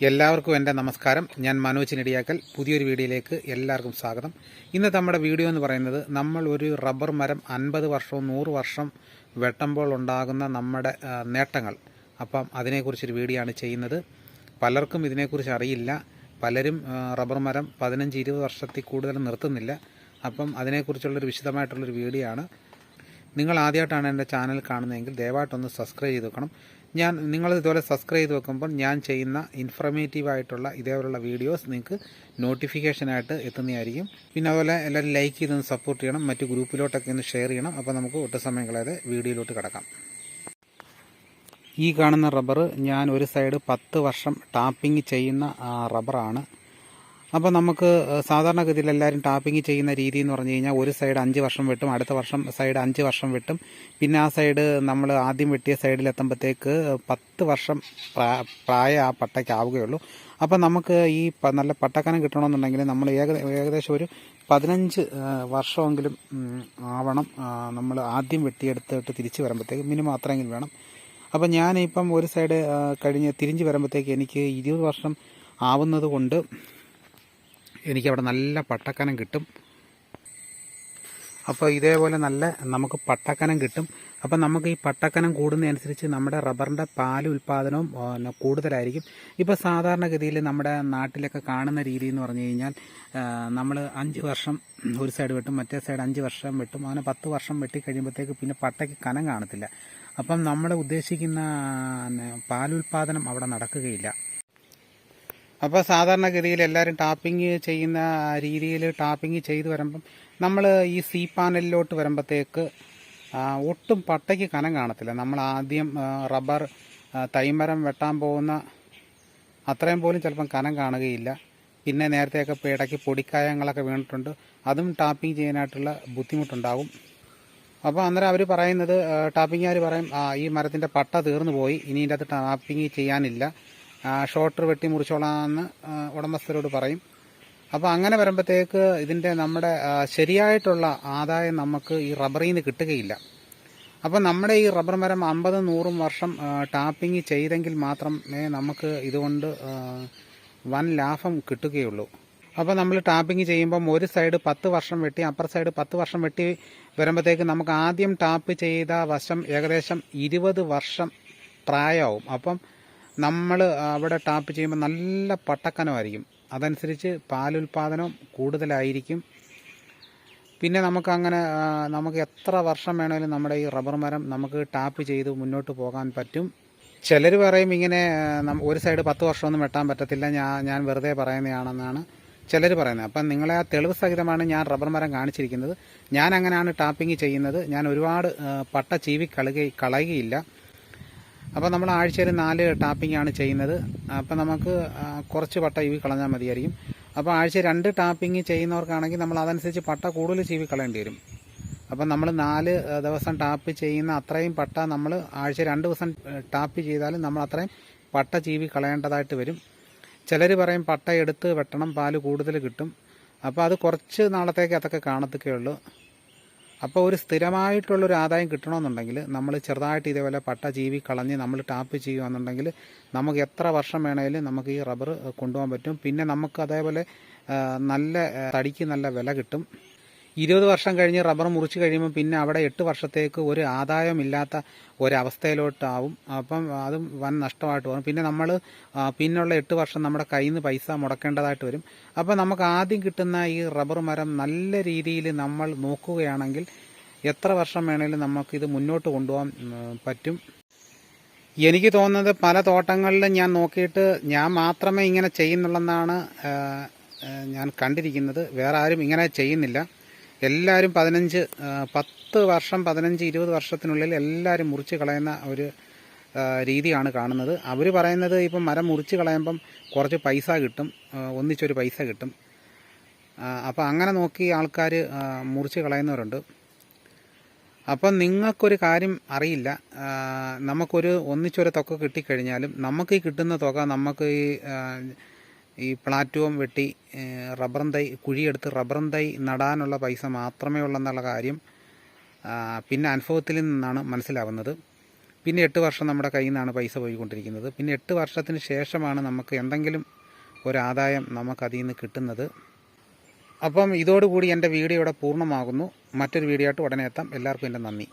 എല്ലാവർക്കും എന്റെ നമസ്കാരം. ഞാൻ മനോജ് നെടിയാക്കൽ. പുതിയൊരു വീഡിയോയിലേക്ക് എല്ലാവർക്കും സ്വാഗതം. ഇന്ന് നമ്മുടെ വീഡിയോ എന്ന് പറയുന്നത് നമ്മൾ ഒരു റബ്ബർ മരം അൻപത് വർഷവും നൂറ് വർഷം വെട്ടുമ്പോൾ ഉണ്ടാകുന്ന നമ്മുടെ നേട്ടങ്ങൾ. അപ്പം അതിനെക്കുറിച്ചൊരു വീഡിയോ ആണ് ചെയ്യുന്നത്. പലർക്കും ഇതിനെക്കുറിച്ച് അറിയില്ല. പലരും റബ്ബർ മരം പതിനഞ്ച് ഇരുപത് വർഷത്തിൽ കൂടുതൽ നിർത്തുന്നില്ല. അപ്പം അതിനെക്കുറിച്ചുള്ളൊരു വിശദമായിട്ടുള്ളൊരു വീഡിയോ ആണ്. നിങ്ങൾ ആദ്യമായിട്ടാണ് എന്റെ ചാനൽ കാണുന്നതെങ്കിൽ ദയവായിട്ടൊന്ന് സബ്സ്ക്രൈബ് ചെയ്ത് വെക്കണം. ഞാൻ നിങ്ങൾ ഇതുപോലെ സബ്സ്ക്രൈബ് ചെയ്ത് വെക്കുമ്പോൾ ഞാൻ ചെയ്യുന്ന ഇൻഫർമേറ്റീവ് ആയിട്ടുള്ള ഇതേപോലുള്ള വീഡിയോസ് നിങ്ങൾക്ക് നോട്ടിഫിക്കേഷനായിട്ട് എത്തുന്നതായിരിക്കും. പിന്നെ അതുപോലെ എല്ലാവരും ലൈക്ക് ചെയ്തൊന്ന് സപ്പോർട്ട് ചെയ്യണം. മറ്റു ഗ്രൂപ്പിലോട്ടൊക്കെ ഒന്ന് ഷെയർ ചെയ്യണം. അപ്പോൾ നമുക്ക് ഒട്ടും സമയം കളയാതെ വീഡിയോയിലോട്ട് കിടക്കാം. ഈ കാണുന്ന റബ്ബർ ഞാൻ ഒരു സൈഡ് പത്ത് വർഷം ടാപ്പിംഗ് ചെയ്യുന്ന റബ്ബറാണ് അപ്പോൾ നമുക്ക് സാധാരണഗതിയിൽ എല്ലാവരും ടാപ്പിംഗ് ചെയ്യുന്ന രീതി എന്ന് പറഞ്ഞു കഴിഞ്ഞാൽ ഒരു സൈഡ് അഞ്ച് വർഷം വെട്ടും അടുത്ത വർഷം സൈഡ് അഞ്ച് വർഷം വെട്ടും. പിന്നെ ആ സൈഡ് നമ്മൾ ആദ്യം വെട്ടിയ സൈഡിൽ എത്തുമ്പോഴത്തേക്ക് പത്ത് വർഷം പ്രായ ആ പട്ടയ്ക്ക് ആവുകയുള്ളൂ. അപ്പോൾ നമുക്ക് ഈ നല്ല പട്ടക്കനം കിട്ടണമെന്നുണ്ടെങ്കിൽ നമ്മൾ ഏക ഏകദേശം ഒരു പതിനഞ്ച് വർഷമെങ്കിലും ആവണം നമ്മൾ ആദ്യം വെട്ടിയെടുത്തിട്ട് തിരിച്ച് വരുമ്പോഴത്തേക്ക് മിനിമം അത്രയെങ്കിലും വേണം. അപ്പം ഞാനിപ്പം ഒരു സൈഡ് കഴിഞ്ഞ് തിരിഞ്ഞ് വരുമ്പോഴത്തേക്ക് എനിക്ക് ഇരുപത് വർഷം ആവുന്നത് കൊണ്ട് എനിക്കവിടെ നല്ല പട്ടക്കനം കിട്ടും. അപ്പോൾ ഇതേപോലെ നല്ല നമുക്ക് പട്ടക്കനം കിട്ടും. അപ്പം നമുക്ക് ഈ പട്ടക്കനം കൂടുന്നതനുസരിച്ച് നമ്മുടെ റബ്ബറിന്റെ പാൽ ഉൽപ്പാദനവും കൂടുതലായിരിക്കും. ഇപ്പോൾ സാധാരണഗതിയിൽ നമ്മുടെ നാട്ടിലൊക്കെ കാണുന്ന രീതി എന്ന് പറഞ്ഞു കഴിഞ്ഞാൽ നമ്മൾ അഞ്ച് വർഷം ഒരു സൈഡ് വെട്ടും മറ്റേ സൈഡ് അഞ്ച് വർഷം വെട്ടും അങ്ങനെ പത്ത് വർഷം വെട്ടി കഴിയുമ്പോഴത്തേക്ക് പിന്നെ പട്ടയ്ക്ക് കനം കാണത്തില്ല. അപ്പം നമ്മൾ ഉദ്ദേശിക്കുന്ന പാലുൽപാദനം അവിടെ നടക്കുകയില്ല. അപ്പോൾ സാധാരണഗതിയിൽ എല്ലാവരും ടാപ്പിംഗ് ചെയ്യുന്ന രീതിയിൽ ടാപ്പിംഗ് ചെയ്ത് വരുമ്പം നമ്മൾ ഈ സി പാനലിലോട്ട് വരുമ്പോഴത്തേക്ക് ഒട്ടും പട്ടയ്ക്ക് കനം കാണത്തില്ല. നമ്മൾ ആദ്യം റബ്ബർ തൈമരം വെട്ടാൻ പോകുന്ന അത്രയും പോലും ചിലപ്പം കനം കാണുകയില്ല. പിന്നെ നേരത്തെയൊക്കെ ഇപ്പോൾ ഇടയ്ക്ക് പൊടിക്കായങ്ങളൊക്കെ വീണിട്ടുണ്ട്. അതും ടാപ്പിംഗ് ചെയ്യാനായിട്ടുള്ള ബുദ്ധിമുട്ടുണ്ടാകും അപ്പോൾ അന്നേരം അവർ പറയുന്നത് ടാപ്പിങ്ങുകാർ പറയും ഈ മരത്തിന്റെ പട്ട തീർന്നു പോയി ഇനി ഇതിന്റെ അകത്ത് ടാപ്പിംഗ് ചെയ്യാനില്ല. ഷോട്ടർ വെട്ടി മുറിച്ചോളാമെന്ന് ഉടമസ്ഥരോട് പറയും. അപ്പോൾ അങ്ങനെ വരുമ്പോഴത്തേക്ക് ഇതിന്റെ നമ്മുടെ ശരിയായിട്ടുള്ള ആദായം നമുക്ക് ഈ റബ്ബറിൽ നിന്ന് കിട്ടുകയില്ല. അപ്പോൾ നമ്മുടെ ഈ റബ്ബർ മരം അമ്പതും നൂറും വർഷം ടാപ്പിംഗ് ചെയ്തെങ്കിൽ മാത്രമേ നമുക്ക് ഇതുകൊണ്ട് വൻ ലാഭം കിട്ടുകയുള്ളൂ. അപ്പോൾ നമ്മൾ ടാപ്പിംഗ് ചെയ്യുമ്പം ഒരു സൈഡ് പത്ത് വർഷം വെട്ടി അപ്പർ സൈഡ് പത്ത് വർഷം വെട്ടി വരുമ്പോഴത്തേക്ക് നമുക്ക് ആദ്യം ടാപ്പ് ചെയ്ത വശം ഏകദേശം ഇരുപത് വർഷം പ്രായമാവും. അപ്പം നമ്മൾ അവിടെ ടാപ്പ് ചെയ്യുമ്പോൾ നല്ല പട്ടക്കനമായിരിക്കും. അതനുസരിച്ച് പാലുൽപാദനം കൂടുതലായിരിക്കും. പിന്നെ നമുക്ക് അങ്ങനെ നമുക്ക് എത്ര വർഷം വേണമെങ്കിലും നമ്മുടെ ഈ റബ്ബർ മരം നമുക്ക് ടാപ്പ് ചെയ്ത് മുന്നോട്ട് പോകാൻ പറ്റും. ചിലർ പറയും ഇങ്ങനെ ഒരു സൈഡ് പത്ത് വർഷമൊന്നും വെട്ടാൻ പറ്റത്തില്ല ഞാൻ ഞാൻ വെറുതെ പറയുന്നതാണെന്നാണ് ചിലർ പറയുന്നത്. അപ്പം നിങ്ങളെ ആ തെളിവ് സഹിതമാണ് ഞാൻ റബ്ബർ മരം കാണിച്ചിരിക്കുന്നത്. ഞാൻ അങ്ങനെയാണ് ടാപ്പിംഗ് ചെയ്യുന്നത്. ഞാൻ ഒരുപാട് പട്ട ചീവി കളുകയും കളയുകയില്ല. അപ്പോൾ നമ്മൾ ആഴ്ചയിൽ നാല് ടാപ്പിംഗ് ആണ് ചെയ്യുന്നത്. അപ്പോൾ നമുക്ക് കുറച്ച് പട്ട ഇവി കളഞ്ഞാൽ മതിയായിരിക്കും. അപ്പോൾ ആഴ്ച രണ്ട് ടാപ്പിംഗ് ചെയ്യുന്നവർക്കാണെങ്കിൽ നമ്മൾ അതനുസരിച്ച് പട്ട കൂടുതൽ ചീവി കളയേണ്ടി വരും. അപ്പം നമ്മൾ നാല് ദിവസം ടാപ്പ് ചെയ്യുന്ന അത്രയും പട്ട നമ്മൾ ആഴ്ച രണ്ട് ദിവസം ടാപ്പ് ചെയ്താലും നമ്മൾ അത്രയും പട്ട ചീവി കളയേണ്ടതായിട്ട് വരും. ചിലർ പറയും പട്ട എടുത്ത് വെട്ടണം പാൽ കൂടുതൽ കിട്ടും. അപ്പോൾ അത് കുറച്ച് നാളത്തേക്ക് അതൊക്കെ കാണത്തക്കേ അപ്പോൾ ഒരു സ്ഥിരമായിട്ടുള്ളൊരു ആദായം കിട്ടണമെന്നുണ്ടെങ്കിൽ നമ്മൾ ചെറുതായിട്ട് ഇതേപോലെ പട്ട ജീവി കളഞ്ഞ് നമ്മൾ ടാപ്പ് ചെയ്യുകയാണെന്നുണ്ടെങ്കിൽ നമുക്ക് എത്ര വർഷം വേണമെങ്കിലും നമുക്ക് ഈ റബ്ബർ കൊണ്ടുപോകാൻ പറ്റും. പിന്നെ നമുക്ക് അതേപോലെ നല്ല തടിക്ക് നല്ല വില കിട്ടും. ഇരുപത് വർഷം കഴിഞ്ഞ് റബ്ബർ മുറിച്ച് കഴിയുമ്പോൾ പിന്നെ അവിടെ എട്ട് വർഷത്തേക്ക് ഒരു ആദായമില്ലാത്ത ഒരവസ്ഥയിലോട്ടാവും. അപ്പം അതും വൻ നഷ്ടമായിട്ട് പോകും പിന്നെ നമ്മൾ പിന്നുള്ള എട്ട് വർഷം നമ്മുടെ കയ്യിൽ നിന്ന് പൈസ മുടക്കേണ്ടതായിട്ട് വരും. അപ്പം നമുക്ക് ആദ്യം കിട്ടുന്ന ഈ റബ്ബർ മരം നല്ല രീതിയിൽ നമ്മൾ നോക്കുകയാണെങ്കിൽ എത്ര വർഷം വേണേലും നമുക്കിത് മുന്നോട്ട് കൊണ്ടുപോകാൻ പറ്റും. എനിക്ക് തോന്നുന്നത് പല തോട്ടങ്ങളിലും ഞാൻ നോക്കിയിട്ട് ഞാൻ മാത്രമേ ഇങ്ങനെ ചെയ്യുന്നുള്ളെന്നാണ് ഞാൻ കണ്ടിരിക്കുന്നത്. വേറെ ആരും ഇങ്ങനെ ചെയ്യുന്നില്ല. എല്ലാവരും പതിനഞ്ച് പത്ത് വർഷം പതിനഞ്ച് ഇരുപത് വർഷത്തിനുള്ളിൽ എല്ലാവരും മുറിച്ച് കളയുന്ന ഒരു രീതിയാണ് കാണുന്നത്. അവർ പറയുന്നത് ഇപ്പം മരം മുറിച്ച് കളയുമ്പം കുറച്ച് പൈസ കിട്ടും ഒന്നിച്ചൊരു പൈസ കിട്ടും. അപ്പോൾ അങ്ങനെ നോക്കി ആൾക്കാർ മുറിച്ച് കളയുന്നവരുണ്ട്. അപ്പം നിങ്ങൾക്കൊരു കാര്യം അറിയില്ല. നമുക്കൊരു ഒന്നിച്ചൊരു തുക കിട്ടിക്കഴിഞ്ഞാലും നമുക്ക് ഈ കിട്ടുന്ന തുക നമുക്ക് ഈ ഈ പ്ലാറ്റ്ഫോം വെട്ടി റബ്ബറും തൈ കുഴിയെടുത്ത് റബ്ബറും തൈ നടാനുള്ള പൈസ മാത്രമേ ഉള്ളെന്നുള്ള കാര്യം പിന്നെ അനുഭവത്തിൽ നിന്നാണ് മനസ്സിലാവുന്നത്. പിന്നെ എട്ട് വർഷം നമ്മുടെ കയ്യിൽ നിന്നാണ് പൈസ പോയിക്കൊണ്ടിരിക്കുന്നത്. പിന്നെ എട്ട് വർഷത്തിന് ശേഷമാണ് നമുക്ക് എന്തെങ്കിലും ഒരാദായം നമുക്ക് അതിൽ നിന്ന് കിട്ടുന്നത്. അപ്പം ഇതോടുകൂടി എന്റെ വീഡിയോ ഇവിടെ പൂർണമാകുന്നു. മറ്റൊരു വീഡിയോ ആയിട്ട് ഉടനെ എത്താം. എല്ലാവർക്കും എന്റെ നന്ദി.